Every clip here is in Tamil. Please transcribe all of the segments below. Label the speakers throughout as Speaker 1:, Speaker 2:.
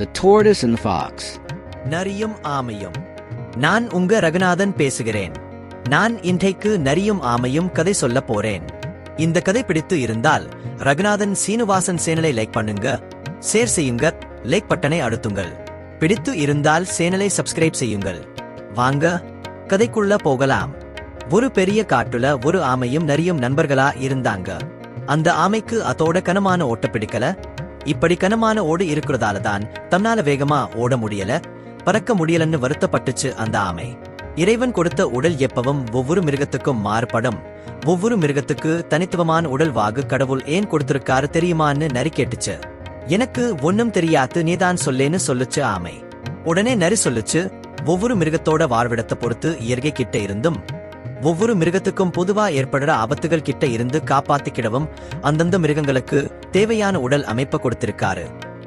Speaker 1: The Tortoise and the Fox.
Speaker 2: நரியும் ஆமையும். நான் உங்க ரகுநாதன் பேசுகிறேன். நான் இன்றைக்கு நரியும் ஆமையும் கதை சொல்ல போறேன். இந்த கதை பிடித்து இருந்தால் ரகுநாதன் சீனிவாசன் சேனலை லைக் பண்ணுங்க. ஷேர் செய்யுங்க லைக் பட்டனை அழுத்துங்கள். பிடித்து இருந்தால் சேனலை சப்ஸ்கிரைப் செய்யுங்கள். வாங்க கதைக்குள்ள போகலாம். ஒரு பெரிய காட்டுல ஒரு ஆமையும் நரியும் நண்பர்களா இருந்தாங்க. அந்த ஆமைக்கு அதோட கனமான ஓட்ட பிடிக்கல இப்படி கனமான ஓடு இருக்கிறதால தான் தன்னால வேகமா ஓட முடியல பறக்க முடியலன்னு வருத்தப்பட்டுச்சு அந்த ஆமை. இறைவன் கொடுத்த உடல் எப்பவும் ஒவ்வொரு மிருகத்துக்கும் மாறுபடும். ஒவ்வொரு மிருகத்துக்கு தனித்துவமான உடல் வாகு கடவுள் ஏன் கொடுத்திருக்காரு தெரியுமான்னு நரி கேட்டுச்சு. எனக்கு ஒன்னும் தெரியாது நீதான் சொல்லேன்னு சொல்லுச்சு ஆமை. உடனே நரி சொல்லுச்சு ஒவ்வொரு மிருகத்தோட வாழ்விடத்தை பொறுத்து இயற்கை கிட்ட இருந்தும் ஒவ்வொரு மிருகத்துக்கும் பொதுவா ஏற்படுற ஆபத்துகள் கிட்ட இருந்து காப்பாத்திக்கிடவும் அந்தந்த மிருகங்களுக்கு தேவையான உடல் அமைப்பை கொடுத்திருக்காரு.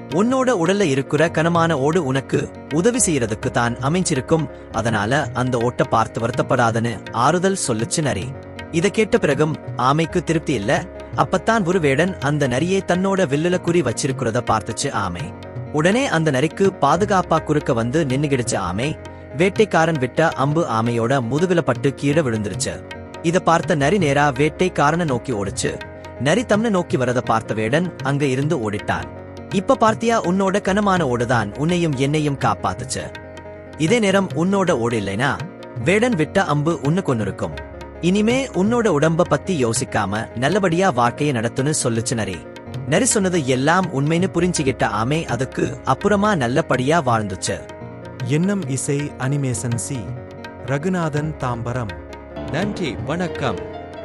Speaker 2: உன்னோட உடல்ல இருக்கிற கனமான ஓடு உனக்கு உதவி செய்யறதுக்கு தான் அமைஞ்சிருக்கும். அதனால அந்த ஓட்ட பார்த்து வருத்தப்படாதன்னு ஆறுதல் சொல்லுச்சு நரி. இத கேட்ட பிறகும் ஆமைக்கு திருப்தி இல்ல. அப்பத்தான் ஒரு வேடன் அந்த நரியை தன்னோட வில்லுல குறி வச்சிருக்கிறத பார்த்துச்சு ஆமை. உடனே அந்த நரிக்கு பாதுகாப்பா குறுக்க வந்து நின்னுகிடுச்சு ஆமை. வேட்டைக்காரன் விட்ட அம்பு ஆமையோட முதுகுல பட்டு கீழே விழுந்துருச்சு. இத பார்த்த நரி நேரா வேட்டைக்காரனை நோக்கி ஓடுச்சு. நரி தம்னை நோக்கி வரத பார்த்த வேடன் அங்க இருந்து ஓடிட்டான். இப்ப பார்த்தியா உன்னோட கனமான ஓடுதான் உன்னையும் என்னையும் காப்பாத்துச்சு. இதே நேரம் உன்னோட ஓடு இல்லைனா வேடன் விட்ட அம்பு உன்னு கொன்னிருக்கும் இனிமே உன்னோட உடம்ப பத்தி யோசிக்காம நல்லபடியா வாழ்க்கைய நடத்துன்னு சொல்லுச்சு நரி. நரி சொன்னது எல்லாம் உண்மைன்னு புரிஞ்சுகிட்ட ஆமை அதுக்கு அப்புறமா நல்லபடியா வாழ்ந்துச்சு.
Speaker 3: எண்ணம் இசை அனிமேசன் சி. ரகுநாதன் தாம்பரம்.
Speaker 4: நன்றி வணக்கம்.